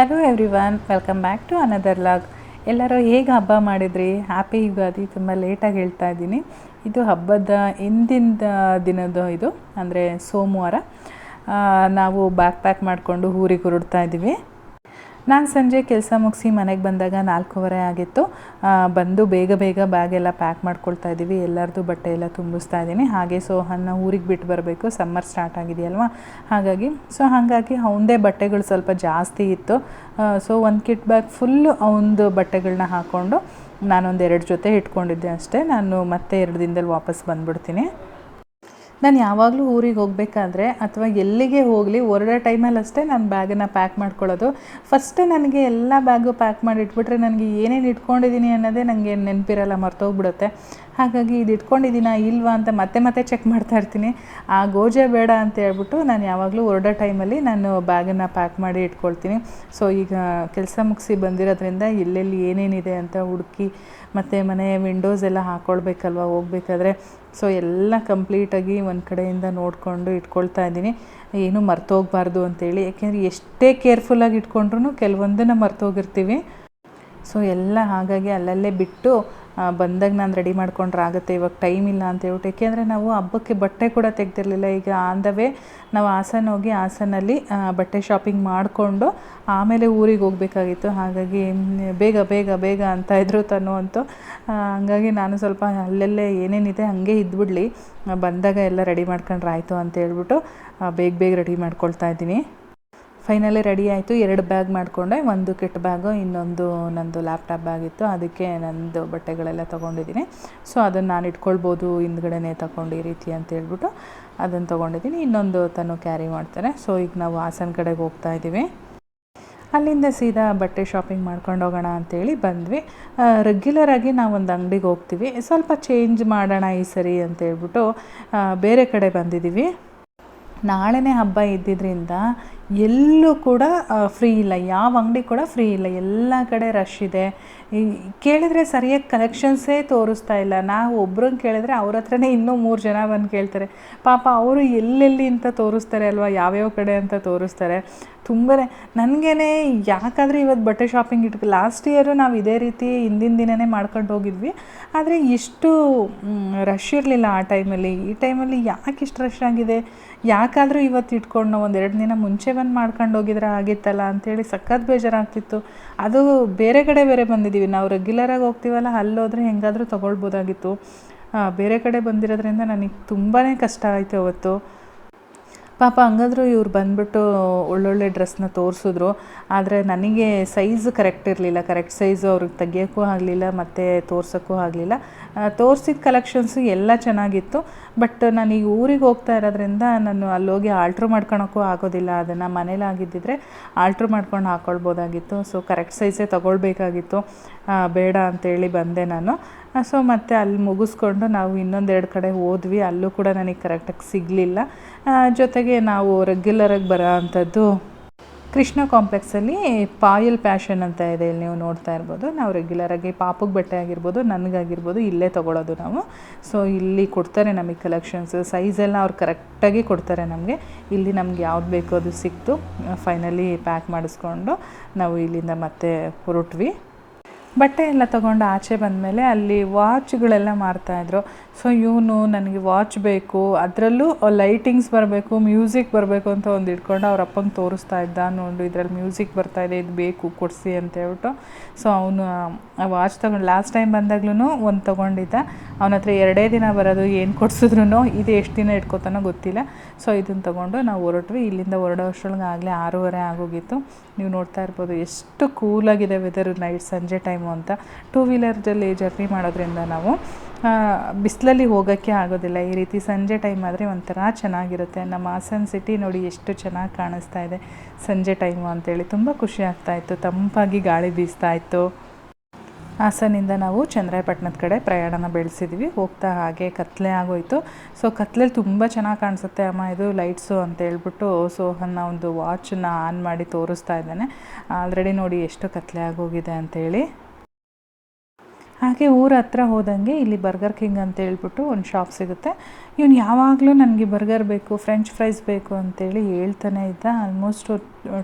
Hello everyone welcome back to another log ಎಲ್ಲರೂ ಹೇಗೆ ಹಬ್ಬ ಮಾಡಿದ್ರಿ? ಹ್ಯಾಪಿ ಯುಗಾದಿ, ತುಂಬ ಲೇಟಾಗಿ ಹೇಳ್ತಾ ಇದ್ದೀನಿ. ಇದು ಹಬ್ಬದ ಹಿಂದಿನ ದಿನದ ಇದು, ಅಂದರೆ ಸೋಮವಾರ. ನಾವು ಬ್ಯಾಕ್ ಪ್ಯಾಕ್ ಮಾಡಿಕೊಂಡು ಊರಿಗೆ ಹೊರಡ್ತಾ ಇದ್ದೀವಿ. ನಾನು ಸಂಜೆ ಕೆಲಸ ಮುಗಿಸಿ ಮನೆಗೆ ಬಂದಾಗ ನಾಲ್ಕೂವರೆ ಆಗಿತ್ತು. ಬಂದು ಬೇಗ ಬೇಗ ಬ್ಯಾಗ್ ಎಲ್ಲ ಪ್ಯಾಕ್ ಮಾಡ್ಕೊಳ್ತಾ ಇದ್ದೀವಿ. ಎಲ್ಲರದ್ದು ಬಟ್ಟೆ ಎಲ್ಲ ತುಂಬಿಸ್ತಾ ಇದ್ದೀನಿ. ಹಾಗೆ ಸೋಹನ್ನ ಊರಿಗೆ ಬಿಟ್ಟು ಬರಬೇಕು. ಸಮ್ಮರ್ ಸ್ಟಾರ್ಟ್ ಆಗಿದೆಯಲ್ವಾ? ಹಾಗಾಗಿ ಸೊ ಹಾಗಾಗಿ ಅವನದೇ ಬಟ್ಟೆಗಳು ಸ್ವಲ್ಪ ಜಾಸ್ತಿ ಇತ್ತು. ಸೊ ಒಂದು ಕಿಟ್ ಬ್ಯಾಗ್ ಫುಲ್ಲು ಅವನದು ಬಟ್ಟೆಗಳನ್ನ ಹಾಕ್ಕೊಂಡು ನಾನೊಂದು ಎರಡು ಜೊತೆ ಇಟ್ಕೊಂಡಿದ್ದೆ ಅಷ್ಟೇ. ನಾನು ಮತ್ತೆ ಎರಡು ದಿನದಲ್ಲಿ ವಾಪಸ್ ಬಂದ್ಬಿಡ್ತೀನಿ. ನಾನು ಯಾವಾಗಲೂ ಊರಿಗೆ ಹೋಗಬೇಕಾದ್ರೆ ಅಥವಾ ಎಲ್ಲಿಗೆ ಹೋಗಲಿ, ಹೊರಡೋ ಟೈಮಲ್ಲಿ ಅಷ್ಟೇ ನಾನು ಬ್ಯಾಗನ್ನು ಪ್ಯಾಕ್ ಮಾಡ್ಕೊಳ್ಳೋದು. ಫಸ್ಟ್ ನನಗೆ ಎಲ್ಲ ಬ್ಯಾಗು ಪ್ಯಾಕ್ ಮಾಡಿ ಇಟ್ಬಿಟ್ರೆ ನನಗೆ ಏನೇನು ಇಟ್ಕೊಂಡಿದ್ದೀನಿ ಅನ್ನೋದೇ ನನಗೆ ನೆನಪಿರಲ್ಲ, ಮರ್ತೋಗ್ಬಿಡುತ್ತೆ. ಹಾಗಾಗಿ ಇದು ಇಟ್ಕೊಂಡಿದ್ದೀನಾ ಇಲ್ವಾ ಅಂತ ಮತ್ತೆ ಮತ್ತೆ ಚೆಕ್ ಮಾಡ್ತಾ ಇರ್ತೀನಿ. ಆ ಗೋಜೆ ಬೇಡ ಅಂತ ಹೇಳ್ಬಿಟ್ಟು ನಾನು ಯಾವಾಗಲೂ ಹೊರಡೋ ಟೈಮಲ್ಲಿ ನಾನು ಬ್ಯಾಗನ್ನು ಪ್ಯಾಕ್ ಮಾಡಿ ಇಟ್ಕೊಳ್ತೀನಿ. ಸೊ ಈಗ ಕೆಲಸ ಮುಗಿಸಿ ಬಂದಿರೋದ್ರಿಂದ ಎಲ್ಲೆಲ್ಲಿ ಏನೇನಿದೆ ಅಂತ ಹುಡುಕಿ ಮತ್ತು ಮನೆ ವಿಂಡೋಸ್ ಎಲ್ಲ ಹಾಕ್ಕೊಳ್ಬೇಕಲ್ವ ಹೋಗ್ಬೇಕಾದ್ರೆ. ಸೊ ಎಲ್ಲ ಕಂಪ್ಲೀಟಾಗಿ ಒಂದು ಕಡೆಯಿಂದ ನೋಡಿಕೊಂಡು ಇಟ್ಕೊಳ್ತಾ ಇದ್ದೀನಿ. ಏನು ಮರ್ತೋಗ್ಬಾರ್ದು ಅಂತೇಳಿ. ಯಾಕೆಂದರೆ ಎಷ್ಟೇ ಕೇರ್ಫುಲ್ಲಾಗಿ ಇಟ್ಕೊಂಡ್ರೂ ಕೆಲವೊಂದನ್ನು ಮರ್ತೋಗಿರ್ತೀವಿ. ಸೊ ಎಲ್ಲ ಹಾಗಾಗಿ ಅಲ್ಲಲ್ಲೇ ಬಿಟ್ಟು ಬಂದಾಗ ನಾನು ರೆಡಿ ಮಾಡ್ಕೊಂಡ್ರೆ ಆಗುತ್ತೆ, ಇವಾಗ ಟೈಮ್ ಇಲ್ಲ ಅಂತ ಹೇಳ್ಬಿಟ್ಟು. ಏಕೆಂದರೆ ನಾವು ಹಬ್ಬಕ್ಕೆ ಬಟ್ಟೆ ಕೂಡ ತೆಗ್ದಿರಲಿಲ್ಲ. ಈಗ ಆನ್ ದ ವೇ ನಾವು ಹಾಸನ ಹೋಗಿ ಹಾಸನಲ್ಲಿ ಬಟ್ಟೆ ಶಾಪಿಂಗ್ ಮಾಡಿಕೊಂಡು ಆಮೇಲೆ ಊರಿಗೆ ಹೋಗಬೇಕಾಗಿತ್ತು. ಹಾಗಾಗಿ ಬೇಗ ಬೇಗ ಬೇಗ ಅಂತ ಇದ್ರು ತನು ಅಂತೂ. ಹಂಗಾಗಿ ನಾನು ಸ್ವಲ್ಪ ಅಲ್ಲೆಲ್ಲೇ ಏನೇನಿದೆ ಹಾಗೆ ಇದ್ಬಿಡ್ಲಿ. ಬಂದಾಗ ಎಲ್ಲ ರೆಡಿ ಮಾಡ್ಕೊಂಡ್ರೆ ಆಯಿತು ಅಂತ ಹೇಳ್ಬಿಟ್ಟು ಬೇಗ ಬೇಗ ರೆಡಿ ಮಾಡ್ಕೊಳ್ತಾ ಇದ್ದೀನಿ. ಫೈನಲಿ ರೆಡಿ ಆಯಿತು. ಎರಡು ಬ್ಯಾಗ್ ಮಾಡಿಕೊಂಡೆ. ಒಂದು ಕಿಟ್ ಬ್ಯಾಗು, ಇನ್ನೊಂದು ನಂದು ಲ್ಯಾಪ್ಟಾಪ್ ಬ್ಯಾಗ್ ಇತ್ತು. ಅದಕ್ಕೆ ನಂದು ಬಟ್ಟೆಗಳೆಲ್ಲ ತೊಗೊಂಡಿದ್ದೀನಿ. ಸೊ, ಅದನ್ನು ನಾನು ಇಟ್ಕೊಳ್ಬೋದು, ಹಿಂದ್ಗಡೆನೇ ತಗೊಂಡು ಈ ರೀತಿ ಅಂತ ಹೇಳ್ಬಿಟ್ಟು ಅದನ್ನು ತೊಗೊಂಡಿದ್ದೀನಿ. ಇನ್ನೊಂದು ತನು ಕ್ಯಾರಿ ಮಾಡ್ತಾರೆ. ಸೊ, ಈಗ ನಾವು ಹಾಸನ ಕಡೆಗೆ ಹೋಗ್ತಾ ಇದ್ದೀವಿ. ಅಲ್ಲಿಂದ ಸೀದಾ ಬಟ್ಟೆ ಶಾಪಿಂಗ್ ಮಾಡ್ಕೊಂಡು ಹೋಗೋಣ ಅಂತೇಳಿ ಬಂದ್ವಿ. ರೆಗ್ಯುಲರಾಗಿ ನಾವು ಒಂದು ಅಂಗಡಿಗೆ ಹೋಗ್ತೀವಿ. ಸ್ವಲ್ಪ ಚೇಂಜ್ ಮಾಡೋಣ ಈ ಸರಿ ಅಂತ ಹೇಳ್ಬಿಟ್ಟು ಬೇರೆ ಕಡೆ ಬಂದಿದ್ದೀವಿ. ನಾಳೆನೇ ಹಬ್ಬ ಇದ್ದಿದ್ದರಿಂದ ಎಲ್ಲೂ ಕೂಡ ಫ್ರೀ ಇಲ್ಲ. ಯಾವ ಅಂಗಡಿ ಕೂಡ ಫ್ರೀ ಇಲ್ಲ. ಎಲ್ಲ ಕಡೆ ರಶ್ ಇದೆ. ಕೇಳಿದರೆ ಸರಿಯಾಗಿ ಕಲೆಕ್ಷನ್ಸೇ ತೋರಿಸ್ತಾ ಇಲ್ಲ. ನಾವು ಒಬ್ರನ್ನ ಕೇಳಿದ್ರೆ ಅವ್ರ ಹತ್ರನೇ ಇನ್ನೂ ಮೂರು ಜನ ಬಂದು ಕೇಳ್ತಾರೆ. ಪಾಪ ಅವರು ಎಲ್ಲೆಲ್ಲಿ ಅಂತ ತೋರಿಸ್ತಾರೆ ಅಲ್ವಾ? ಯಾವ್ಯಾವ ಕಡೆ ಅಂತ ತೋರಿಸ್ತಾರೆ. ತುಂಬಾ ನನಗೇ ಯಾಕಾದರೆ ಇವತ್ತು ಬಟ್ಟೆ ಶಾಪಿಂಗ್ ಇಟ್ಕೊ ಲಾಸ್ಟ್ ಇಯರು ನಾವು ಇದೇ ರೀತಿ ಹಿಂದಿನ ದಿನವೇ ಮಾಡ್ಕೊಂಡು ಹೋಗಿದ್ವಿ. ಆದರೆ ಇಷ್ಟು ರಶ್ ಇರಲಿಲ್ಲ ಆ ಟೈಮಲ್ಲಿ ಈ ಟೈಮಲ್ಲಿ ಯಾಕೆ ಇಷ್ಟು ರಶ್ ಆಗಿದೆ? ಯಾಕಾದರೂ ಇವತ್ತು ಇಟ್ಕೊಂಡು ನಾವು ಎರಡು ದಿನ ಮುಂಚೆ ಬಂದು ಮಾಡ್ಕೊಂಡು ಹೋಗಿದ್ರೆ ಆಗಿತ್ತಲ್ಲ ಅಂಥೇಳಿ ಸಖತ್ ಬೇಜಾರಾಗ್ತಿತ್ತು. ಅದು ಬೇರೆ ಕಡೆ ಬೇರೆ ಬಂದಿದ್ದೀವಿ ನಾವು ರೆಗ್ಯುಲರಾಗಿ ಹೋಗ್ತೀವಲ್ಲ, ಅಲ್ಲೋದ್ರೆ ಹೆಂಗಾದರೂ ತೊಗೊಳ್ಬೋದಾಗಿತ್ತು. ಬೇರೆ ಕಡೆ ಬಂದಿರೋದ್ರಿಂದ ನನಗೆ ತುಂಬಾ ಕಷ್ಟ ಆಯಿತು ಅವತ್ತು. ಪಾಪ ಹಂಗಾದ್ರೂ ಇವ್ರು ಬಂದ್ಬಿಟ್ಟು ಒಳ್ಳೊಳ್ಳೆ ಡ್ರೆಸ್ನ ತೋರಿಸಿದ್ರು. ಆದರೆ ನನಗೆ ಸೈಜ್ ಕರೆಕ್ಟ್ ಇರಲಿಲ್ಲ. ಕರೆಕ್ಟ್ ಸೈಜು ಅವ್ರಿಗೆ ತೆಗಿಯೋಕ್ಕೂ ಆಗಲಿಲ್ಲ, ಮತ್ತು ತೋರ್ಸೋಕ್ಕೂ ಆಗಲಿಲ್ಲ. ತೋರಿಸಿದ ಕಲೆಕ್ಷನ್ಸು ಎಲ್ಲ ಚೆನ್ನಾಗಿತ್ತು. ಬಟ್ ನಾನು ಈಗ ಊರಿಗೆ ಹೋಗ್ತಾ ಇರೋದ್ರಿಂದ ನಾನು ಅಲ್ಲೋಗಿ ಆಲ್ಟ್ರ್ ಮಾಡ್ಕೊಳೋಕ್ಕೂ ಆಗೋದಿಲ್ಲ. ಅದನ್ನು ಮನೇಲಿ ಆಗಿದ್ದಿದ್ರೆ ಆಲ್ಟ್ರ್ ಮಾಡ್ಕೊಂಡು ಹಾಕ್ಕೊಳ್ಬೋದಾಗಿತ್ತು ಸೊ ಕರೆಕ್ಟ್ ಸೈಜೇ ತೊಗೊಳ್ಬೇಕಾಗಿತ್ತು. ಬೇಡ ಅಂತೇಳಿ ಬಂದೆ ನಾನು. ಸೊ ಮತ್ತೆ ಅಲ್ಲಿ ಮುಗಿಸ್ಕೊಂಡು ನಾವು ಇನ್ನೊಂದೆರಡು ಕಡೆ ಹೋದ್ವಿ. ಅಲ್ಲೂ ಕೂಡ ನನಗೆ ಕರೆಕ್ಟಾಗಿ ಸಿಗಲಿಲ್ಲ. ಜೊತೆಗೆ ನಾವು ರೆಗ್ಯುಲರಾಗಿ ಬರೋ ಅಂಥದ್ದು ಕೃಷ್ಣ ಕಾಂಪ್ಲೆಕ್ಸಲ್ಲಿ ಪಾಯಲ್ ಪ್ಯಾಷನ್ ಅಂತ ಇದೆ, ಇಲ್ಲಿ ನೀವು ನೋಡ್ತಾ ಇರ್ಬೋದು. ನಾವು ರೆಗ್ಯುಲರಾಗಿ ಪಾಪಗೆ ಬಟ್ಟೆ ಆಗಿರ್ಬೋದು, ನನಗಾಗಿರ್ಬೋದು, ಇಲ್ಲೇ ತೊಗೊಳೋದು ನಾವು. ಸೊ ಇಲ್ಲಿ ಕೊಡ್ತಾರೆ ನಮಗೆ ಕಲೆಕ್ಷನ್ಸ್ ಸೈಜೆಲ್ಲ ಅವ್ರು ಕರೆಕ್ಟಾಗಿ ಕೊಡ್ತಾರೆ ನಮಗೆ. ಇಲ್ಲಿ ನಮ್ಗೆ ಯಾವ್ದು ಬೇಕೋ ಅದು ಸಿಕ್ತು. ಫೈನಲಿ ಪ್ಯಾಕ್ ಮಾಡಿಸ್ಕೊಂಡು ನಾವು ಇಲ್ಲಿಂದ ಮತ್ತೆ ಹೊರಟ್ವಿ. ಬಟ್ಟೆ ಎಲ್ಲ ತೊಗೊಂಡು ಆಚೆ ಬಂದಮೇಲೆ ಅಲ್ಲಿ ವಾಚ್ಗಳೆಲ್ಲ ಮಾರ್ತಾಯಿದ್ರು ಸೊ ಇವನು ನನಗೆ ವಾಚ್ ಬೇಕು, ಅದರಲ್ಲೂ ಲೈಟಿಂಗ್ಸ್ ಬರಬೇಕು ಮ್ಯೂಸಿಕ್ ಬರಬೇಕು ಅಂತ ಒಂದು ಇಟ್ಕೊಂಡು ಅವ್ರ ಅಪ್ಪಂಗೆ ತೋರಿಸ್ತಾ ಇದ್ದ. ನೋಡು, ಇದರಲ್ಲಿ ಮ್ಯೂಸಿಕ್ ಬರ್ತಾ ಇದೆ, ಇದು ಬೇಕು, ಕೊಡಿಸಿ ಅಂತ ಹೇಳ್ಬಿಟ್ಟು. ಸೊ ಅವನು ಆ ವಾಚ್ ತಗೊಂಡು ಲಾಸ್ಟ್ ಟೈಮ್ ಬಂದಾಗ್ಲೂ ಒಂದು ತೊಗೊಂಡಿದ್ದ. ಅವನ ಹತ್ರ ಎರಡೇ ದಿನ ಬರೋದು, ಏನು ಕೊಡಿಸಿದ್ರು ಇದು ಎಷ್ಟು ದಿನ ಇಟ್ಕೋತಾನೋ ಗೊತ್ತಿಲ್ಲ. ಸೊ ಇದನ್ನು ತೊಗೊಂಡು ನಾವು ಹೊರಟ್ವಿ. ಇಲ್ಲಿಂದ ಹೊರಡೋ ಆಗಲೇ ಆರೂವರೆ ಆಗೋಗಿತ್ತು. ನೀವು ನೋಡ್ತಾ ಇರ್ಬೋದು, ಎಷ್ಟು ಕೂಲಾಗಿದೆ ವೆದರು ನೈಟ್, ಸಂಜೆ ಟೈಮು ಅಂತ ಟೂ ವೀಲರ್ದಲ್ಲಿ ಜರ್ನಿ ಮಾಡೋದ್ರಿಂದ ನಾವು ಬಿಸಿಲಲ್ಲಿ ಹೋಗೋಕ್ಕೆ ಆಗೋದಿಲ್ಲ. ಈ ರೀತಿ ಸಂಜೆ ಟೈಮ್ ಆದರೆ ಒಂಥರ ಚೆನ್ನಾಗಿರುತ್ತೆ. ನಮ್ಮ ಹಾಸನ್ ಸಿಟಿ ನೋಡಿ ಎಷ್ಟು ಚೆನ್ನಾಗಿ ಕಾಣಿಸ್ತಾ ಇದೆ ಸಂಜೆ ಟೈಮು ಅಂತೇಳಿ. ತುಂಬ ಖುಷಿ ಆಗ್ತಾ ಇತ್ತು. ತಂಪಾಗಿ ಗಾಳಿ ಬೀಸ್ತಾ ಇತ್ತು. ಹಾಸನಿಂದ ನಾವು ಚಂದ್ರಾಯಪಟ್ಟಣದ ಕಡೆ ಪ್ರಯಾಣನ ಬೆಳೆಸಿದ್ವಿ. ಹೋಗ್ತಾ ಹಾಗೆ ಕತ್ಲೆ ಆಗೋಯ್ತು. ಸೊ ಕತ್ಲೆಲಿ ತುಂಬ ಚೆನ್ನಾಗಿ ಕಾಣಿಸುತ್ತೆ. ಅಮ್ಮ, ಇದು ಲೈಟ್ಸು ಅಂತ ಹೇಳ್ಬಿಟ್ಟು ಸೋಹನ್ನ ಒಂದು ವಾಚನ್ನ ಆನ್ ಮಾಡಿ ತೋರಿಸ್ತಾ ಇದ್ದಾನೆ. ಆಲ್ರೆಡಿ ನೋಡಿ ಎಷ್ಟು ಕತ್ಲೆ ಆಗೋಗಿದೆ ಅಂತೇಳಿ. ಹಾಗೆ ಊರ ಹತ್ರ ಹೋದಂಗೆ ಇಲ್ಲಿ ಬರ್ಗರ್ ಕಿಂಗ್ ಅಂತ ಹೇಳ್ಬಿಟ್ಟು ಒಂದು ಶಾಪ್ ಸಿಗುತ್ತೆ. ಇವನು ಯಾವಾಗಲೂ ನನಗೆ ಬರ್ಗರ್ ಬೇಕು ಫ್ರೆಂಚ್ ಫ್ರೈಸ್ ಬೇಕು ಅಂತೇಳಿ ಹೇಳ್ತಾನೆ ಇದ್ದ. ಆಲ್ಮೋಸ್ಟ್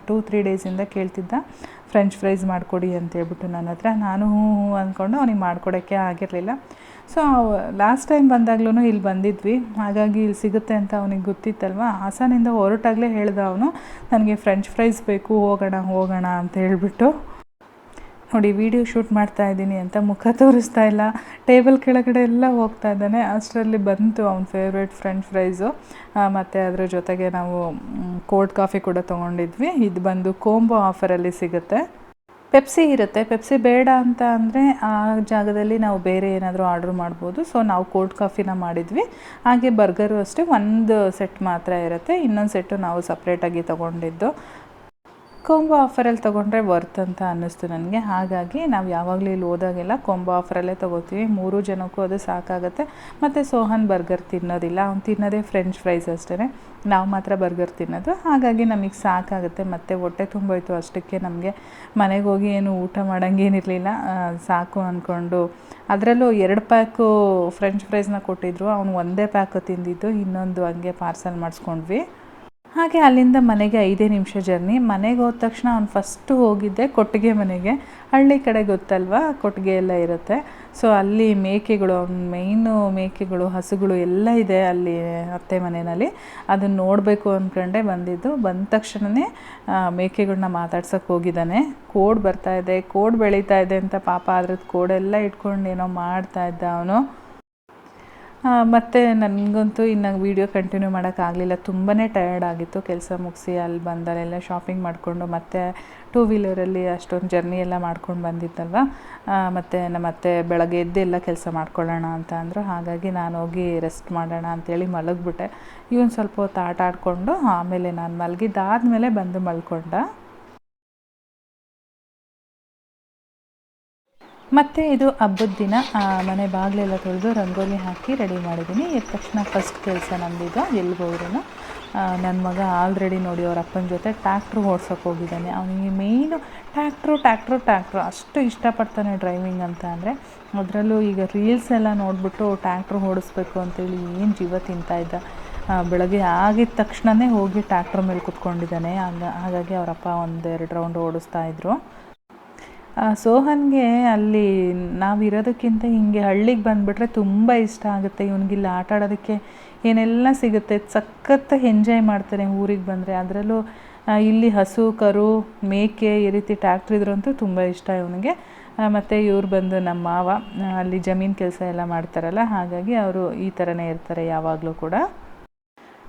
ಟೂ ತ್ರೀ ಡೇಸಿಂದ ಕೇಳ್ತಿದ್ದ. ಫ್ರೆಂಚ್ ಫ್ರೈಸ್ ಮಾಡಿಕೊಡಿ ಅಂತ ಹೇಳ್ಬಿಟ್ಟು ನನ್ನ ಹತ್ರ. ನಾನು ಹ್ಞೂ ಹ್ಞೂ ಅಂದ್ಕೊಂಡು ಅವ್ನಿಗೆ ಮಾಡಿಕೊಡೋಕ್ಕೆ ಆಗಿರಲಿಲ್ಲ. ಸೊ ಲಾಸ್ಟ್ ಟೈಮ್ ಬಂದಾಗ್ಲೂ ಇಲ್ಲಿ ಬಂದಿದ್ವಿ. ಹಾಗಾಗಿ ಇಲ್ಲಿ ಸಿಗುತ್ತೆ ಅಂತ ಅವನಿಗೆ ಗೊತ್ತಿತ್ತಲ್ವ? ಹಾಸನಿಂದ ಹೊರಟಾಗಲೇ ಹೇಳ್ದ ಅವನು, ನನಗೆ ಫ್ರೆಂಚ್ ಫ್ರೈಸ್ ಬೇಕು, ಹೋಗೋಣ ಹೋಗೋಣ ಅಂತ ಹೇಳ್ಬಿಟ್ಟು. ನೋಡಿ ವಿಡಿಯೋ ಶೂಟ್ ಮಾಡ್ತಾ ಇದ್ದೀನಿ ಅಂತ ಮುಖ ತೋರಿಸ್ತಾ ಇಲ್ಲ. ಟೇಬಲ್ ಕೆಳಗಡೆ ಎಲ್ಲ ಹೋಗ್ತಾ ಇದ್ದಾನೆ. ಅಷ್ಟರಲ್ಲಿ ಬಂತು ಅವ್ನ ಫೇವ್ರೇಟ್ ಫ್ರೆಂಚ್ ಫ್ರೈಸು ಮತ್ತು ಅದರ ಜೊತೆಗೆ ನಾವು ಕೋಲ್ಡ್ ಕಾಫಿ ಕೂಡ ತೊಗೊಂಡಿದ್ವಿ. ಇದು ಬಂದು ಕೋಂಬೋ ಆಫರಲ್ಲಿ ಸಿಗುತ್ತೆ. ಪೆಪ್ಸಿ ಇರುತ್ತೆ. ಪೆಪ್ಸಿ ಬೇಡ ಅಂತ ಅಂದರೆ ಆ ಜಾಗದಲ್ಲಿ ನಾವು ಬೇರೆ ಏನಾದರೂ ಆರ್ಡ್ರ್ ಮಾಡ್ಬೋದು. ಸೊ ನಾವು ಕೋಲ್ಡ್ ಕಾಫಿನ ಮಾಡಿದ್ವಿ. ಹಾಗೆ ಬರ್ಗರು ಅಷ್ಟೇ. ಒಂದು ಸೆಟ್ ಮಾತ್ರ ಇರುತ್ತೆ. ಇನ್ನೊಂದು ಸೆಟ್ಟು ನಾವು ಸಪ್ರೇಟಾಗಿ ತೊಗೊಂಡಿದ್ದು. ಕೊಂಬೋ ಆಫರಲ್ಲಿ ತೊಗೊಂಡ್ರೆ ವರ್ತ್ ಅಂತ ಅನ್ನಿಸ್ತು ನನಗೆ. ಹಾಗಾಗಿ ನಾವು ಯಾವಾಗಲೂ ಇಲ್ಲಿ ಹೋದಾಗೆಲ್ಲ ಕೊಂಬೋ ಆಫರಲ್ಲೇ ತೊಗೋತೀವಿ. ಮೂರು ಜನಕ್ಕೂ ಅದು ಸಾಕಾಗುತ್ತೆ. ಮತ್ತು ಸೋಹನ್ ಬರ್ಗರ್ ತಿನ್ನೋದಿಲ್ಲ. ಅವ್ನು ತಿನ್ನೋದೇ ಫ್ರೆಂಚ್ ಫ್ರೈಸ್ ಅಷ್ಟೇ ನಾವು ಮಾತ್ರ ಬರ್ಗರ್ ತಿನ್ನೋದು. ಹಾಗಾಗಿ ನಮಗೆ ಸಾಕಾಗುತ್ತೆ. ಮತ್ತು ಹೊಟ್ಟೆ ತುಂಬೋಯ್ತು ಅಷ್ಟಕ್ಕೆ ನಮಗೆ. ಮನೆಗೆ ಹೋಗಿ ಏನು ಊಟ ಮಾಡೋಂಗೇನಿರಲಿಲ್ಲ ಸಾಕು ಅಂದ್ಕೊಂಡು ಅದರಲ್ಲೂ ಎರಡು ಪ್ಯಾಕು ಫ್ರೆಂಚ್ ಫ್ರೈಸ್ನ ಕೊಟ್ಟಿದ್ರು. ಅವನು ಒಂದೇ ಪ್ಯಾಕು ತಿಂದಿದ್ದು. ಇನ್ನೊಂದು ಹಂಗೆ ಪಾರ್ಸಲ್ ಮಾಡಿಸ್ಕೊಂಡ್ವಿ. ಹಾಗೆ ಅಲ್ಲಿಂದ ಮನೆಗೆ ಐದೇ ನಿಮಿಷ ಜರ್ನಿ. ಮನೆಗೆ ಹೋದ ತಕ್ಷಣ ಅವ್ನು ಫಸ್ಟು ಹೋಗಿದ್ದೆ ಕೊಟ್ಟಿಗೆ ಮನೆಗೆ. ಹಳ್ಳಿ ಕಡೆ ಗೊತ್ತಲ್ವಾ? ಕೊಟ್ಟಿಗೆ ಎಲ್ಲ ಇರುತ್ತೆ. ಸೊ ಅಲ್ಲಿ ಮೇಕೆಗಳು, ಅವ್ನ ಮೇಯ್ನು ಮೇಕೆಗಳು, ಹಸುಗಳು ಎಲ್ಲ ಇದೆ ಅಲ್ಲಿ ಅತ್ತೆ ಮನೆಯಲ್ಲಿ. ಅದನ್ನು ನೋಡಬೇಕು ಅಂದ್ಕೊಂಡೆ ಬಂದಿದ್ದು. ಬಂದ ತಕ್ಷಣವೇ ಮೇಕೆಗಳನ್ನ ಮಾತಾಡ್ಸೋಕ್ಕೆ ಹೋಗಿದ್ದಾನೆ. ಕೋಡ್ ಬರ್ತಾ ಇದೆ. ಕೋಡ್ ಬೆಳೀತಾ ಇದೆ ಅಂತ ಪಾಪ ಅದ್ರದ್ದು ಕೋಡೆಲ್ಲ ಇಟ್ಕೊಂಡು ಏನೋ ಮಾಡ್ತಾ ಇದ್ದ ಅವನು. ಮತ್ತು ನನಗಂತೂ ಇನ್ನು ವೀಡಿಯೋ ಕಂಟಿನ್ಯೂ ಮಾಡೋಕ್ಕಾಗಲಿಲ್ಲ ತುಂಬಾ ಟಯರ್ಡ್ ಆಗಿತ್ತು. ಕೆಲಸ ಮುಗಿಸಿ ಅಲ್ಲಿ ಬಂದಲ್ಲೆಲ್ಲ ಶಾಪಿಂಗ್ ಮಾಡಿಕೊಂಡು ಮತ್ತೆ ಟೂ ವೀಲರಲ್ಲಿ ಅಷ್ಟೊಂದು ಜರ್ನಿ ಎಲ್ಲ ಮಾಡ್ಕೊಂಡು ಬಂದಿದ್ದಲ್ವ? ಮತ್ತು ನಮ್ಮ ಮತ್ತೆ ಬೆಳಗ್ಗೆ ಎದ್ದು ಎಲ್ಲ ಕೆಲಸ ಮಾಡ್ಕೊಳ್ಳೋಣ ಅಂತ ಅಂದರು. ಹಾಗಾಗಿ ನಾನು ಹೋಗಿ ರೆಸ್ಟ್ ಮಾಡೋಣ ಅಂತೇಳಿ ಮಲಗಿಬಿಟ್ಟೆ. ಇವನು ಸ್ವಲ್ಪ ಹೊತ್ತು ಆಟ ಆಡಿಕೊಂಡು ಆಮೇಲೆ ನಾನು ಮಲಗಿದ್ದಾದಮೇಲೆ ಬಂದು ಮಲ್ಕೊಂಡ. ಮತ್ತು ಇದು ಹಬ್ಬದ ದಿನ ಮನೆ ಬಾಗಿಲೆಲ್ಲ ತೊಳೆದು ರಂಗೋಲಿ ಹಾಕಿ ರೆಡಿ ಮಾಡಿದ್ದೀನಿ. ಎದ್ದ ತಕ್ಷಣ ಫಸ್ಟ್ ಕೆಲಸ ನಂದಿದ್ದು ಎಲ್ಲಿಗೋದ್ರೂ ನನ್ನ ಮಗ ಆಲ್ರೆಡಿ ನೋಡಿ ಅವ್ರ ಅಪ್ಪನ ಜೊತೆ ಟ್ಯಾಕ್ಟ್ರು ಓಡ್ಸೋಕೆ ಹೋಗಿದ್ದಾನೆ. ಅವನಿಗೆ ಮೇಯ್ನು ಟ್ಯಾಕ್ಟ್ರು ಟ್ಯಾಕ್ಟ್ರು ಟ್ಯಾಕ್ಟ್ರು ಅಷ್ಟು ಇಷ್ಟಪಡ್ತಾನೆ ಡ್ರೈವಿಂಗ್ ಅಂತ ಅಂದರೆ. ಅದರಲ್ಲೂ ಈಗ ರೀಲ್ಸ್ ಎಲ್ಲ ನೋಡಿಬಿಟ್ಟು ಟ್ಯಾಕ್ಟ್ರು ಓಡಿಸ್ಬೇಕು ಅಂತೇಳಿ ಏನು ಜೀವ ಇದ್ದ. ಬೆಳಗ್ಗೆ ಆಗಿದ ತಕ್ಷಣವೇ ಹೋಗಿ ಟ್ಯಾಕ್ಟ್ರ್ ಮೇಲೆ ಕುತ್ಕೊಂಡಿದ್ದಾನೆ. ಹಂಗ, ಹಾಗಾಗಿ ಅವರಪ್ಪ ಒಂದೆರಡು ರೌಂಡ್ ಓಡಿಸ್ತಾ ಇದ್ರು. ಸೋಹನ್ಗೆ ಅಲ್ಲಿ ನಾವಿರೋದಕ್ಕಿಂತ ಹಿಂಗೆ ಹಳ್ಳಿಗೆ ಬಂದುಬಿಟ್ರೆ ತುಂಬ ಇಷ್ಟ ಆಗುತ್ತೆ. ಇವನಿಗಿಲ್ಲಿ ಆಟ ಆಡೋದಕ್ಕೆ ಏನೆಲ್ಲ ಸಿಗುತ್ತೆ. ಸಖತ್ತು ಎಂಜಾಯ್ ಮಾಡ್ತಾನೆ ಊರಿಗೆ ಬಂದರೆ. ಅದರಲ್ಲೂ ಇಲ್ಲಿ ಹಸು, ಕರು, ಮೇಕೆ ಈ ರೀತಿ ಟ್ಯಾಕ್ಟ್ರ್ ಇದ್ರಂತೂ ತುಂಬ ಇಷ್ಟ ಇವನಿಗೆ. ಮತ್ತು ಇವ್ರು ಬಂದು ನಮ್ಮ ಮಾವ ಅಲ್ಲಿ ಜಮೀನು ಕೆಲಸ ಎಲ್ಲ ಮಾಡ್ತಾರಲ್ಲ, ಹಾಗಾಗಿ ಅವರು ಈ ಥರನೇ ಇರ್ತಾರೆ ಯಾವಾಗಲೂ ಕೂಡ.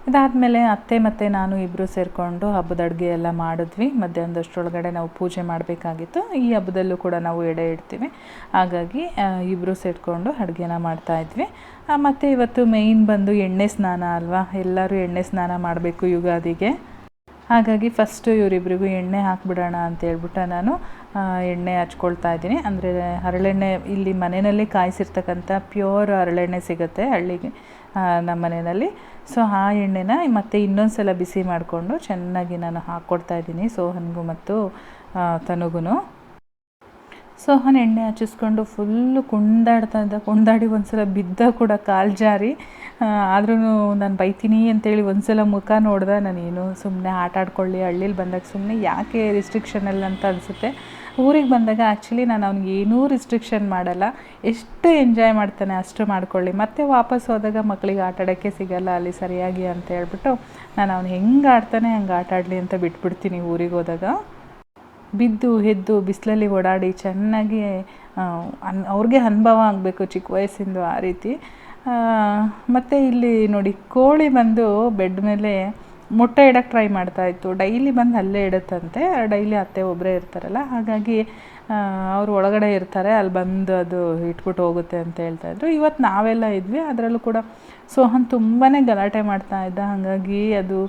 ಇದಾದಮೇಲೆ ಅತ್ತೆ ಮತ್ತು ನಾನು ಇಬ್ಬರು ಸೇರಿಕೊಂಡು ಹಬ್ಬದ ಅಡುಗೆ ಎಲ್ಲ ಮಾಡಿದ್ವಿ. ಮಧ್ಯಾಹ್ನದಷ್ಟರೊಳಗಡೆ ನಾವು ಪೂಜೆ ಮಾಡಬೇಕಾಗಿತ್ತು. ಈ ಹಬ್ಬದಲ್ಲೂ ಕೂಡ ನಾವು ಎಡೆ ಇಡ್ತೀವಿ. ಹಾಗಾಗಿ ಇಬ್ಬರು ಸೇರಿಕೊಂಡು ಅಡುಗೆನ ಮಾಡ್ತಾಯಿದ್ವಿ ಮತ್ತು ಇವತ್ತು ಮೇಯ್ನ್ ಬಂದು ಎಣ್ಣೆ ಸ್ನಾನ ಅಲ್ವಾ? ಎಲ್ಲರೂ ಎಣ್ಣೆ ಸ್ನಾನ ಮಾಡಬೇಕು ಯುಗಾದಿಗೆ. ಹಾಗಾಗಿ ಫಸ್ಟು ಇವರಿಬ್ರಿಗೂ ಎಣ್ಣೆ ಹಾಕ್ಬಿಡೋಣ ಅಂತ ಹೇಳ್ಬಿಟ್ಟು ನಾನು. ಎಣ್ಣೆ ಹಚ್ಕೊಳ್ತಾ ಇದ್ದೀನಿ. ಅಂದರೆ ಹರಳೆಣ್ಣೆ ಇಲ್ಲಿ ಮನೆಯಲ್ಲಿ ಕಾಯಿಸಿರ್ತಕ್ಕಂಥ ಪ್ಯೂರ್ ಹರಳೆಣ್ಣೆ ಸಿಗುತ್ತೆ ಹಳ್ಳಿಗೆ ನಮ್ಮ ಮನೆಯಲ್ಲಿ. ಸೊ ಆ ಎಣ್ಣೆನ ಮತ್ತೆ ಇನ್ನೊಂದು ಸಲ ಬಿಸಿ ಮಾಡಿಕೊಂಡು ಚೆನ್ನಾಗಿ ನಾನು ಹಾಕ್ಕೊಡ್ತಾ ಇದ್ದೀನಿ ಸೋಹನ್ಗೂ ಮತ್ತು ತನಗೂ ಸೋಹನ್ ಎಣ್ಣೆ ಹಚ್ಚಿಸ್ಕೊಂಡು ಫುಲ್ಲು ಕುಂದಾಡ್ತಾ ಇದ್ದ, ಕುಂದಾಡಿ ಒಂದ್ಸಲ ಬಿದ್ದ ಕೂಡ ಕಾಲು ಜಾರಿ. ಆದ್ರೂ ನಾನು ಬೈತೀನಿ ಅಂತೇಳಿ ಒಂದ್ಸಲ ಮುಖ ನೋಡ್ದೆ ನಾನೇನು ಸುಮ್ಮನೆ ಆಟ ಆಡ್ಕೊಳ್ಳಿ ಹಳ್ಳೀಲಿ ಬಂದಾಗ ಸುಮ್ಮನೆ ಯಾಕೆ ರಿಸ್ಟ್ರಿಕ್ಷನಲ್ಲಿ ಅಂತ ಅನಿಸುತ್ತೆ. ಊರಿಗೆ ಬಂದಾಗ ಆ್ಯಕ್ಚುಲಿ ನಾನು ಅವ್ನಿಗೆ ಏನೂ ರಿಸ್ಟ್ರಿಕ್ಷನ್ ಮಾಡಲ್ಲ. ಎಷ್ಟು ಎಂಜಾಯ್ ಮಾಡ್ತಾನೆ ಅಷ್ಟು ಮಾಡ್ಕೊಳ್ಳಿ. ಮತ್ತೆ ವಾಪಸ್ ಹೋದಾಗ ಮಕ್ಕಳಿಗೆ ಆಟಾಡೋಕ್ಕೆ ಸಿಗಲ್ಲ, ಅಲ್ಲಿ ಸರಿಯಾಗಿ ಅಂತ ಹೇಳ್ಬಿಟ್ಟು ನಾನು ಅವ್ನು ಹೆಂಗೆ ಆಡ್ತಾನೆ ಹಂಗೆ ಆಟ ಆಡಲಿ ಅಂತ ಬಿಟ್ಬಿಡ್ತೀನಿ ಊರಿಗೆ ಹೋದಾಗ. ಬಿದ್ದು ಎದ್ದು ಬಿಸಿಲಲ್ಲಿ ಓಡಾಡಿ ಚೆನ್ನಾಗಿ ಅನ್, ಅವ್ರಿಗೆ ಅನುಭವ ಆಗಬೇಕು ಚಿಕ್ಕ ವಯಸ್ಸಿಂದು ಆ ರೀತಿ. ಮತ್ತು ಇಲ್ಲಿ ನೋಡಿ ಕೋಳಿ ಬಂದು ಬೆಡ್ ಮೇಲೆ ಮೊಟ್ಟೆ ಇಡೋಕ್ಕೆ ಟ್ರೈ ಮಾಡ್ತಾಯಿತ್ತು ಡೈಲಿ ಬಂದು ಅಲ್ಲೇ ಇಡುತ್ತಂತೆ. ಡೈಲಿ ಅತ್ತೆ ಒಬ್ಬರೇ ಇರ್ತಾರಲ್ಲ, ಹಾಗಾಗಿ ಅವರು ಒಳಗಡೆ ಇರ್ತಾರೆ, ಅಲ್ಲಿ ಬಂದು ಅದು ಇಟ್ಬಿಟ್ಟು ಹೋಗುತ್ತೆ ಅಂತ ಹೇಳ್ತಾಯಿದ್ರು ಇವತ್ತು ನಾವೆಲ್ಲ ಇದ್ವಿ, ಅದರಲ್ಲೂ ಕೂಡ ಸೋಹನ್ ತುಂಬಾ ಗಲಾಟೆ ಮಾಡ್ತಾ ಇದ್ದ. ಹಾಗಾಗಿ ಅದು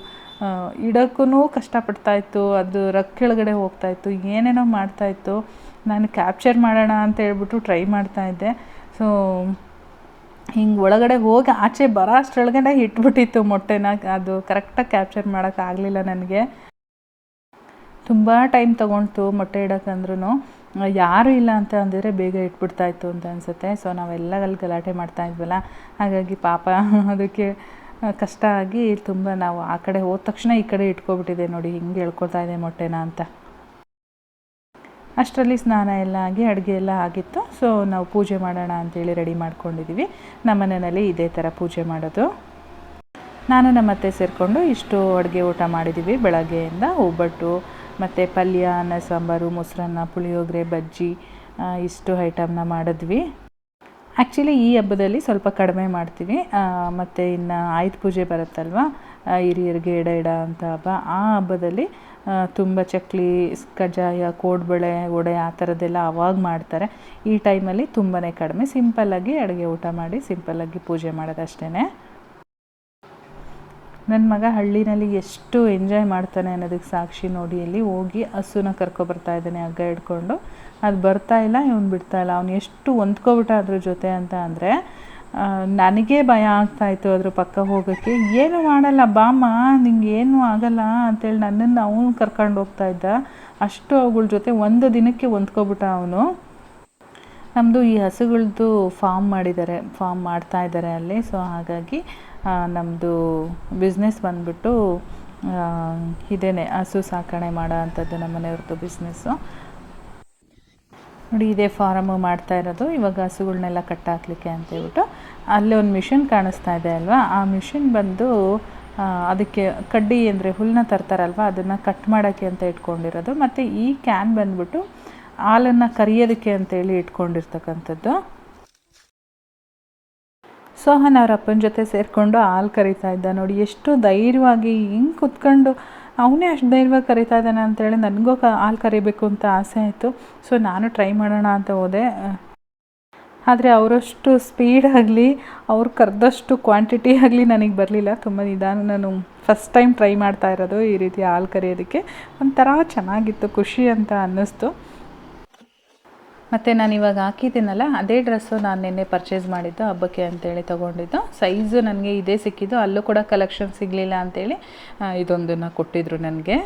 ಇಡೋಕ್ಕೂ ಕಷ್ಟಪಡ್ತಾಯಿತ್ತು ಅದು ರಕ್ ಕೆಳಗಡೆ ಹೋಗ್ತಾಯಿತ್ತು ಏನೇನೋ ಮಾಡ್ತಾಯಿತ್ತು ನಾನು ಕ್ಯಾಪ್ಚರ್ ಮಾಡೋಣ ಅಂತ ಹೇಳ್ಬಿಟ್ಟು ಟ್ರೈ ಮಾಡ್ತಾ ಇದ್ದೆ. ಸೊ ಹಿಂಗೆ ಒಳಗಡೆ ಹೋಗಿ ಆಚೆ ಬರೋ ಅಷ್ಟರೊಳಗಡೆ ಇಟ್ಬಿಟ್ಟಿತ್ತು ಮೊಟ್ಟೆನ. ಅದು ಕರೆಕ್ಟಾಗಿ ಕ್ಯಾಪ್ಚರ್ ಮಾಡೋಕ್ಕಾಗಲಿಲ್ಲ ನನಗೆ. ತುಂಬ ಟೈಮ್ ತೊಗೊಳ್ತು ಮೊಟ್ಟೆ ಇಡೋಕ್ಕಂದ್ರೂ ಯಾರೂ ಇಲ್ಲ ಅಂತ ಅಂದಿದ್ರೆ ಬೇಗ ಇಟ್ಬಿಡ್ತಾ ಇತ್ತು ಅಂತ ಅನಿಸುತ್ತೆ. ಸೊ ನಾವೆಲ್ಲ ಅಲ್ಲಿ ಗಲಾಟೆ ಮಾಡ್ತಾ ಇದ್ವಲ್ಲ. ಹಾಗಾಗಿ ಪಾಪ ಅದಕ್ಕೆ ಕಷ್ಟ ಆಗಿ ತುಂಬ ನಾವು ಆ ಕಡೆ ಹೋದ ತಕ್ಷಣ ಈ ಕಡೆ ಇಟ್ಕೊಬಿಟ್ಟಿದೆ ನೋಡಿ, ಹಿಂಗೆ ಹೇಳ್ಕೊಳ್ತಾ ಇದೆ ಮೊಟ್ಟೆನ ಅಂತ. ಅಷ್ಟರಲ್ಲಿ ಸ್ನಾನ ಎಲ್ಲ ಆಗಿ, ಅಡುಗೆ ಎಲ್ಲ ಆಗಿತ್ತು. ಸೊ ನಾವು ಪೂಜೆ ಮಾಡೋಣ ಅಂತೇಳಿ ರೆಡಿ ಮಾಡ್ಕೊಂಡಿದ್ದೀವಿ ನಮ್ಮ ಮನೆಯಲ್ಲಿ ಇದೇ ಥರ ಪೂಜೆ ಮಾಡೋದು. ನಾನು ನಮ್ಮತ್ತೆ ಸೇರಿಕೊಂಡು ಇಷ್ಟು ಅಡುಗೆ ಊಟ ಮಾಡಿದ್ದೀವಿ ಬೆಳಗ್ಗೆಯಿಂದ. ಒಬ್ಬಟ್ಟು, ಮತ್ತು ಪಲ್ಯ, ಅನ್ನ, ಸಾಂಬಾರು, ಮೊಸರನ್ನ, ಪುಳಿಯೋಗರೆ, ಬಜ್ಜಿ ಇಷ್ಟು ಐಟಮ್ನ ಮಾಡಿದ್ವಿ. ಆ್ಯಕ್ಚುಲಿ ಈ ಹಬ್ಬದಲ್ಲಿ ಸ್ವಲ್ಪ ಕಡಿಮೆ ಮಾಡ್ತೀವಿ. ಮತ್ತು ಇನ್ನು ಆಯುಧ ಪೂಜೆ ಬರುತ್ತಲ್ವ? ಹಿರಿಯರಿಗೆ ಎಡ ಇಡ ಅಂತ ಹಬ್ಬ. ಆ ಹಬ್ಬದಲ್ಲಿ ತುಂಬ ಚಕ್ಲಿ, ಕಜ್ಜಾಯ, ಕೋಡ್ಬಳೆ, ವಡೆ ಆ ಥರದ್ದೆಲ್ಲ ಅವಾಗ ಮಾಡ್ತಾರೆ. ಈ ಟೈಮಲ್ಲಿ ತುಂಬಾ ಕಡಿಮೆ. ಸಿಂಪಲ್ಲಾಗಿ ಅಡುಗೆ ಊಟ ಮಾಡಿ ಸಿಂಪಲ್ಲಾಗಿ ಪೂಜೆ ಮಾಡೋದಷ್ಟೇ ನನ್ನ ಮಗ ಹಳ್ಳಿನಲ್ಲಿ ಎಷ್ಟು ಎಂಜಾಯ್ ಮಾಡ್ತಾನೆ ಅನ್ನೋದಕ್ಕೆ ಸಾಕ್ಷಿ ನೋಡಿ ಅಲ್ಲಿ ಹೋಗಿ ಹಸುನ ಕರ್ಕೊಬರ್ತಾ ಇದ್ದಾನೆ, ಹಗ್ಗ ಹಿಡ್ಕೊಂಡು. ಅದು ಬರ್ತಾ ಇಲ್ಲ, ಇವ್ನು ಬಿಡ್ತಾ ಇಲ್ಲ. ಅವ್ನು ಎಷ್ಟು ಹೊಂದ್ಕೊಬಿಟ್ಟ ಅದ್ರ ಜೊತೆ ಅಂತ ಅಂದರೆ ನನಗೆ ಭಯ ಆಗ್ತಾಯಿತ್ತು ಅದ್ರ ಪಕ್ಕ ಹೋಗೋಕ್ಕೆ. ಏನು ಮಾಡಲ್ಲ, ಬಾಮ್ಮ, ನಿಂಗೆ ಏನೂ ಆಗಲ್ಲ ಅಂತೇಳಿ ನನ್ನನ್ನು ಅವನು ಕರ್ಕೊಂಡು ಹೋಗ್ತಾ ಇದ್ದ. ಅಷ್ಟು ಅವುಗಳ ಜೊತೆ ಒಂದು ದಿನಕ್ಕೆ ಹೊಂದ್ಕೊಬಿಟ್ಟ ಅವನು. ನಮ್ಮದು ಈ ಹಸುಗಳದ್ದು ಫಾರ್ಮ್ ಮಾಡಿದ್ದಾರೆ ಫಾರ್ಮ್ ಮಾಡ್ತಾ ಇದ್ದಾರೆ ಅಲ್ಲಿ. ಸೊ ಹಾಗಾಗಿ ನಮ್ಮದು ಬಿಸ್ನೆಸ್ ಬಂದ್ಬಿಟ್ಟು ಇದೇನೆ ಹಸು ಸಾಕಣೆ ಮಾಡೋ ಅಂಥದ್ದು ನಮ್ಮ ಮನೆಯವ್ರದ್ದು ಬಿಸ್ನೆಸ್ಸು ನೋಡಿ, ಇದೇ ಫಾರಮು ಮಾಡ್ತಾ ಇರೋದು. ಇವಾಗ ಹಸುಗಳನ್ನೆಲ್ಲ ಕಟ್ಟಾಕ್ಲಿಕ್ಕೆ ಅಂತ ಹೇಳ್ಬಿಟ್ಟು ಅಲ್ಲಿ ಒಂದು ಮಿಷಿನ್ ಕಾಣಿಸ್ತಾ ಇದೆ ಅಲ್ವಾ? ಆ ಮಿಷಿನ್ ಬಂದು ಅದಕ್ಕೆ ಕಡ್ಡಿ ಅಂದರೆ ಹುಲ್ಲನ್ನ ತರ್ತಾರಲ್ವ? ಅದನ್ನು ಕಟ್ ಮಾಡೋಕ್ಕೆ ಅಂತ ಇಟ್ಕೊಂಡಿರೋದು. ಮತ್ತು ಈ ಕ್ಯಾನ್ ಬಂದ್ಬಿಟ್ಟು ಹಾಲನ್ನು ಕರಿಯೋದಕ್ಕೆ ಅಂತೇಳಿ ಇಟ್ಕೊಂಡಿರ್ತಕ್ಕಂಥದ್ದು. ಸೋಹನ್ ಅವರ ಅಪ್ಪನ ಜೊತೆ ಸೇರಿಕೊಂಡು ಹಾಲು ಕರಿತಾ ಇದ್ದ ನೋಡಿ, ಎಷ್ಟು ಧೈರ್ಯವಾಗಿ ಹಿಂಗೆ ಕುತ್ಕೊಂಡು ಅವನೇ ಅಷ್ಟು ಧೈರ್ಯವಾಗಿ ಕರಿತಾ ಇದ್ದಾನೆ ಅಂತೇಳಿ ನನಗೂ ಕ ಹಾಲು ಕರಿಬೇಕು ಅಂತ ಆಸೆ ಆಯಿತು. ಸೊ ನಾನು ಟ್ರೈ ಮಾಡೋಣ ಅಂತ ಹೋದೆ. ಆದರೆ ಅವರಷ್ಟು ಸ್ಪೀಡ್ ಆಗಲಿ, ಅವ್ರು ಕರೆದಷ್ಟು ಕ್ವಾಂಟಿಟಿ ಆಗಲಿ ನನಗೆ ಬರಲಿಲ್ಲ. ತುಂಬ ನಿಧಾನ ನಾನು ಫಸ್ಟ್ ಟೈಮ್ ಟ್ರೈ ಮಾಡ್ತಾ ಇರೋದು ಈ ರೀತಿ ಹಾಲು ಕರಿಯೋದಕ್ಕೆ. ಒಂಥರ ಚೆನ್ನಾಗಿತ್ತು, ಖುಷಿ ಅಂತ ಅನ್ನಿಸ್ತು. ಮತ್ತು ನಾನು ಇವಾಗ ಹಾಕಿದ್ದೀನಲ್ಲ ಅದೇ ಡ್ರೆಸ್ಸು ನಾನು ನಿನ್ನೆ ಪರ್ಚೇಸ್ ಮಾಡಿದ್ದು ಹಬ್ಬಕ್ಕೆ ಅಂತೇಳಿ ತೊಗೊಂಡಿದ್ದು. ಸೈಜು ನನಗೆ ಇದೇ ಸಿಕ್ಕಿದ್ದು ಅಲ್ಲೂ ಕೂಡ ಕಲೆಕ್ಷನ್ ಸಿಗಲಿಲ್ಲ ಅಂತೇಳಿ ಆ, ಇದೊಂದನ್ನು ಕೊಟ್ಟಿದ್ರು ನನಗೆ.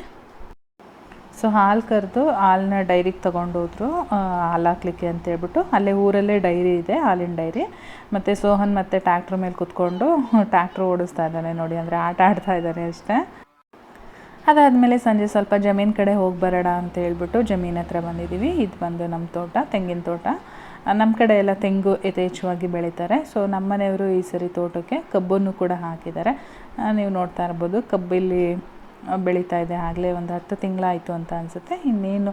ಸೊ ಹಾಲು ಕರೆದು ಹಾಲನ್ನ ಡೈರಿಗೆ ತೊಗೊಂಡೋದ್ರು ಹಾಲು ಹಾಕ್ಲಿಕ್ಕೆ ಅಂತ ಹೇಳ್ಬಿಟ್ಟು ಅಲ್ಲೇ ಊರಲ್ಲೇ ಡೈರಿ ಇದೆ ಹಾಲಿನ ಡೈರಿ. ಮತ್ತು ಸೋಹನ್ ಮತ್ತು ಟ್ಯಾಕ್ಟ್ರ್ ಮೇಲೆ ಕುತ್ಕೊಂಡು ಟ್ಯಾಕ್ಟ್ರ್ ಓಡಿಸ್ತಾ ಇದ್ದಾನೆ ನೋಡಿ ಅಂದರೆ ಆಟ ಆಡ್ತಾ ಇದ್ದಾನೆ ಅಷ್ಟೇ. ಅದಾದಮೇಲೆ ಸಂಜೆ ಸ್ವಲ್ಪ ಜಮೀನು ಕಡೆ ಹೋಗಿ ಬರೋಣ ಅಂತ ಹೇಳ್ಬಿಟ್ಟು ಜಮೀನ್ ಹತ್ರ ಬಂದಿದ್ದೀವಿ. ಇದು ಬಂದು ನಮ್ಮ ತೋಟ, ತೆಂಗಿನ ತೋಟ. ನಮ್ಮ ಕಡೆ ಎಲ್ಲ ತೆಂಗು ಯಥೇಚ್ಛವಾಗಿ ಬೆಳೀತಾರೆ. ಸೊ ನಮ್ಮ ಮನೆಯವರು ಈ ಸರಿ ತೋಟಕ್ಕೆ ಕಬ್ಬನ್ನು ಕೂಡ ಹಾಕಿದ್ದಾರೆ. ನೀವು ನೋಡ್ತಾ ಇರ್ಬೋದು ಕಬ್ಬಿಲ್ಲಿ ಬೆಳೀತಾ ಇದೆ. ಆಗಲೇ ಒಂದು ಹತ್ತು ತಿಂಗಳಾಯಿತು ಅಂತ ಅನಿಸುತ್ತೆ. ಇನ್ನೇನು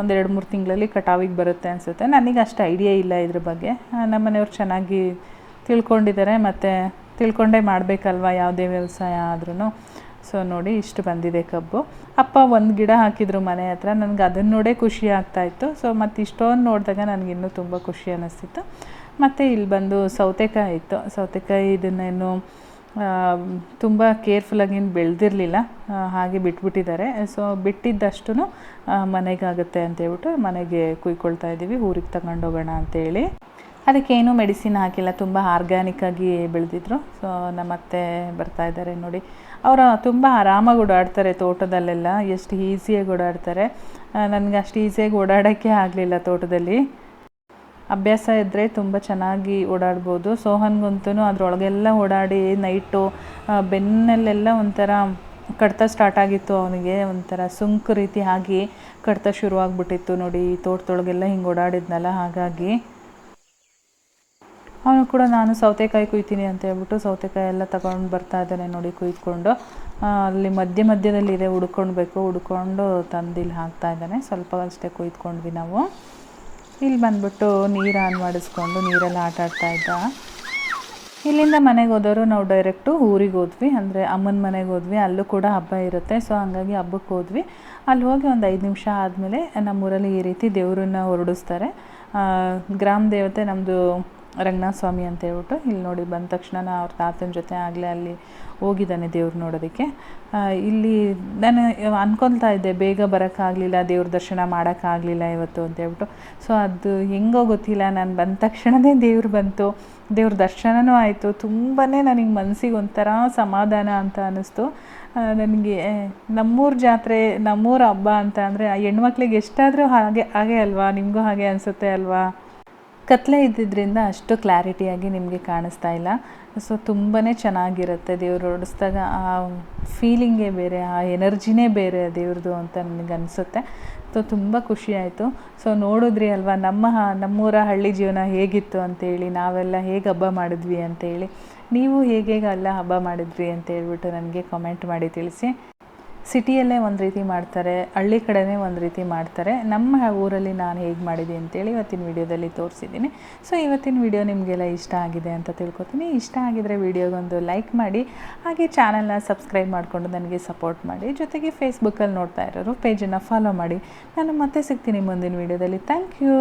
ಒಂದೆರಡು ಮೂರು ತಿಂಗಳಲ್ಲಿ ಕಟಾವಿಗೆ ಬರುತ್ತೆ ಅನಿಸುತ್ತೆ. ನನಗೆ ಅಷ್ಟು ಐಡಿಯಾ ಇಲ್ಲ ಇದ್ರ ಬಗ್ಗೆ. ನಮ್ಮ ಮನೆಯವ್ರು ಚೆನ್ನಾಗಿ ತಿಳ್ಕೊಂಡಿದ್ದಾರೆ. ಮತ್ತು ತಿಳ್ಕೊಂಡೇ ಮಾಡಬೇಕಲ್ವ ಯಾವುದೇ ವ್ಯವಸಾಯ ಆದ್ರೂ ಸೊ ನೋಡಿ, ಇಷ್ಟು ಬಂದಿದೆ ಕಬ್ಬು. ಅಪ್ಪ ಒಂದು ಗಿಡ ಹಾಕಿದ್ರು ಮನೆ ಹತ್ರ. ನನಗೆ ಅದನ್ನು ನೋಡೇ ಖುಷಿ ಆಗ್ತಾಯಿತ್ತು ಸೊ ಮತ್ತು ಇಷ್ಟೊಂದು ನೋಡಿದಾಗ ನನಗಿನ್ನೂ ತುಂಬ ಖುಷಿ ಅನ್ನಿಸ್ತಿತ್ತು ಮತ್ತು ಇಲ್ಲಿ ಬಂದು ಸೌತೆಕಾಯಿ ಇತ್ತು. ಸೌತೆಕಾಯಿ ಇದನ್ನೇನು ತುಂಬ ಕೇರ್ಫುಲ್ಲಾಗಿ ಏನು ಬೆಳೆದಿರಲಿಲ್ಲ. ಹಾಗೆ ಬಿಟ್ಬಿಟ್ಟಿದ್ದಾರೆ. ಸೊ ಬಿಟ್ಟಿದ್ದಷ್ಟು ಮನೆಗಾಗುತ್ತೆ ಅಂತೇಳ್ಬಿಟ್ಟು ಮನೆಗೆ ಕುಯ್ಕೊಳ್ತಾ ಇದ್ದೀವಿ. ಊರಿಗೆ ತಗೊಂಡೋಗೋಣ ಅಂತೇಳಿ. ಅದಕ್ಕೇನು ಮೆಡಿಸಿನ್ ಹಾಕಿಲ್ಲ. ತುಂಬ ಆರ್ಗ್ಯಾನಿಕ್ಕಾಗಿ ಬೆಳೆದಿದ್ರು. ಸೊ ನಮ್ಮ ಅತ್ತೆ ಬರ್ತಾ ಇದ್ದಾರೆ ನೋಡಿ. ಅವರು ತುಂಬ ಆರಾಮಾಗಿ ಓಡಾಡ್ತಾರೆ ತೋಟದಲ್ಲೆಲ್ಲ, ಎಷ್ಟು ಈಸಿಯಾಗಿ ಓಡಾಡ್ತಾರೆ. ನನಗೆ ಅಷ್ಟು ಈಸಿಯಾಗಿ ಓಡಾಡೋಕ್ಕೆ ಆಗಲಿಲ್ಲ ತೋಟದಲ್ಲಿ. ಅಭ್ಯಾಸ ಇದ್ದರೆ ತುಂಬ ಚೆನ್ನಾಗಿ ಓಡಾಡ್ಬೋದು. ಸೋಹನ್ಗಂತೂ ಅದರೊಳಗೆಲ್ಲ ಓಡಾಡಿ ನೈಟು ಬೆನ್ನಲ್ಲೆಲ್ಲ ಒಂಥರ ಕಡ್ತ ಸ್ಟಾರ್ಟ್ ಆಗಿತ್ತು ಅವನಿಗೆ. ಒಂಥರ ಸುಂಕು ರೀತಿ ಆಗಿ ಕಡ್ತ ಶುರುವಾಗ್ಬಿಟ್ಟಿತ್ತು ನೋಡಿ ತೋಟದೊಳಗೆಲ್ಲ ಹಿಂಗೆ ಓಡಾಡಿದ್ನಲ್ಲ ಹಾಗಾಗಿ. ಅವನು ಕೂಡ ನಾನು ಸೌತೆಕಾಯಿ ಕುಯ್ತೀನಿ ಅಂತ ಹೇಳ್ಬಿಟ್ಟು ಸೌತೆಕಾಯಿ ಎಲ್ಲ ತಗೊಂಡು ಬರ್ತಾ ಇದ್ದಾನೆ ನೋಡಿ ಕುಯ್ಕೊಂಡು ಅಲ್ಲಿ ಮಧ್ಯ ಮಧ್ಯದಲ್ಲಿ ಇದೆ ಹುಡ್ಕೊಳ್ಬೇಕು ಹುಡ್ಕೊಂಡು ತಂದು ಇಲ್ಲಿ ಹಾಕ್ತಾ ಇದ್ದಾನೆ. ಸ್ವಲ್ಪ ಅಷ್ಟೇ ಕುಯ್ದ್ಕೊಂಡ್ವಿ ನಾವು. ಇಲ್ಲಿ ಬಂದ್ಬಿಟ್ಟು ನೀರು ಆನ್ ಮಾಡಿಸ್ಕೊಂಡು ನೀರೆಲ್ಲ ಆಟ ಆಡ್ತಾ ಇದ್ದ. ಇಲ್ಲಿಂದ ಮನೆಗೆ ಹೋದವರು ನಾವು ಡೈರೆಕ್ಟು ಊರಿಗೆ ಹೋದ್ವಿ. ಅಂದರೆ ಅಮ್ಮನ ಮನೆಗೆ ಹೋದ್ವಿ. ಅಲ್ಲೂ ಕೂಡ ಹಬ್ಬ ಇರುತ್ತೆ. ಸೊ ಹಂಗಾಗಿ ಹಬ್ಬಕ್ಕೆ ಹೋದ್ವಿ. ಅಲ್ಲಿ ಹೋಗಿ ಒಂದು ಐದು ನಿಮಿಷ ಆದಮೇಲೆ ನಮ್ಮೂರಲ್ಲಿ ಈ ರೀತಿ ದೇವರನ್ನ ಹೊರಡಿಸ್ತಾರೆ. ಗ್ರಾಮ ದೇವತೆ ನಮ್ಮದು ರಂಗನಾಥ ಸ್ವಾಮಿ ಅಂತ ಹೇಳ್ಬಿಟ್ಟು ಇಲ್ಲಿ ನೋಡಿ ಬಂದ ತಕ್ಷಣ ಅವ್ರ ತಾತನ ಜೊತೆ ಆಗಲೇ ಅಲ್ಲಿ ಹೋಗಿದ್ದಾನೆ ದೇವ್ರು ನೋಡೋದಕ್ಕೆ. ಇಲ್ಲಿ ನಾನು ಅನ್ಕೊಳ್ತಾ ಇದ್ದೆ, ಬೇಗ ಬರೋಕ್ಕಾಗಲಿಲ್ಲ, ದೇವ್ರ ದರ್ಶನ ಮಾಡೋಕ್ಕಾಗಲಿಲ್ಲ ಇವತ್ತು ಅಂತ ಹೇಳ್ಬಿಟ್ಟು. ಸೊ ಅದು ಹೆಂಗೋ ಗೊತ್ತಿಲ್ಲ, ನಾನು ಬಂದ ತಕ್ಷಣವೇ ದೇವ್ರು ಬಂತು. ದೇವ್ರ ದರ್ಶನವೂ ಆಯಿತು. ತುಂಬಾ ನನಗೆ ಮನಸ್ಸಿಗೆ ಒಂಥರ ಸಮಾಧಾನ ಅಂತ ಅನ್ನಿಸ್ತು ನನಗೆ ನಮ್ಮೂರ ಜಾತ್ರೆ, ನಮ್ಮೂರ ಹಬ್ಬ ಅಂತ ಅಂದರೆ ಹೆಣ್ಮಕ್ಳಿಗೆ ಎಷ್ಟಾದರೂ ಹಾಗೆ ಹಾಗೆ ಅಲ್ವಾ? ನಿಮಗೂ ಹಾಗೆ ಅನಿಸುತ್ತೆ ಅಲ್ವಾ? ಕತ್ಲೆ ಇದ್ದಿದ್ದರಿಂದ ಅಷ್ಟು ಕ್ಲಾರಿಟಿಯಾಗಿ ನಿಮಗೆ ಕಾಣಿಸ್ತಾ ಇಲ್ಲ. ಸೊ ತುಂಬಾ ಚೆನ್ನಾಗಿರುತ್ತೆ ದೇವ್ರು ಓಡಿಸ್ದಾಗ. ಆ ಫೀಲಿಂಗೇ ಬೇರೆ, ಆ ಎನರ್ಜಿನೇ ಬೇರೆ ದೇವ್ರದ್ದು ಅಂತ ನನಗೆ ಅನಿಸುತ್ತೆ. ಸೊ ತುಂಬ ಖುಷಿಯಾಯಿತು ಸೊ ನೋಡಿದ್ರಿ ಅಲ್ವಾ, ನಮ್ಮ ನಮ್ಮೂರ ಹಳ್ಳಿ ಜೀವನ ಹೇಗಿತ್ತು ಅಂತೇಳಿ, ನಾವೆಲ್ಲ ಹೇಗೆ ಹಬ್ಬ ಮಾಡಿದ್ವಿ ಅಂತೇಳಿ. ನೀವು ಹೇಗೆ ಅಲ್ಲ ಹಬ್ಬ ಮಾಡಿದ್ರಿ ಅಂತ ಹೇಳ್ಬಿಟ್ಟು ನನಗೆ ಕಾಮೆಂಟ್ ಮಾಡಿ ತಿಳಿಸಿ. ಸಿಟಿಯಲ್ಲೇ ಒಂದು ರೀತಿ ಮಾಡ್ತಾರೆ, ಹಳ್ಳಿ ಕಡೆನೇ ಒಂದು ರೀತಿ ಮಾಡ್ತಾರೆ. ನಮ್ಮ ಊರಲ್ಲಿ ನಾನು ಹೇಗೆ ಮಾಡಿದೆ ಅಂತೇಳಿ ಇವತ್ತಿನ ವಿಡಿಯೋದಲ್ಲಿ ತೋರಿಸಿದ್ದೀನಿ. ಸೊ ಇವತ್ತಿನ ವಿಡಿಯೋ ನಿಮಗೆಲ್ಲ ಇಷ್ಟ ಆಗಿದೆ ಅಂತ ತಿಳ್ಕೊತೀನಿ. ಇಷ್ಟ ಆಗಿದರೆ ವಿಡಿಯೋಗೊಂದು ಲೈಕ್ ಮಾಡಿ, ಹಾಗೆ ಚಾನಲ್ನ ಸಬ್ಸ್ಕ್ರೈಬ್ ಮಾಡಿಕೊಂಡು ನನಗೆ ಸಪೋರ್ಟ್ ಮಾಡಿ. ಜೊತೆಗೆ ಫೇಸ್ಬುಕ್ಕಲ್ಲಿ ನೋಡ್ತಾ ಇರೋರು ಪೇಜನ್ನು ಫಾಲೋ ಮಾಡಿ. ನಾನು ಮತ್ತೆ ಸಿಗ್ತೀನಿ ಮುಂದಿನ ವೀಡಿಯೋದಲ್ಲಿ. Thank you!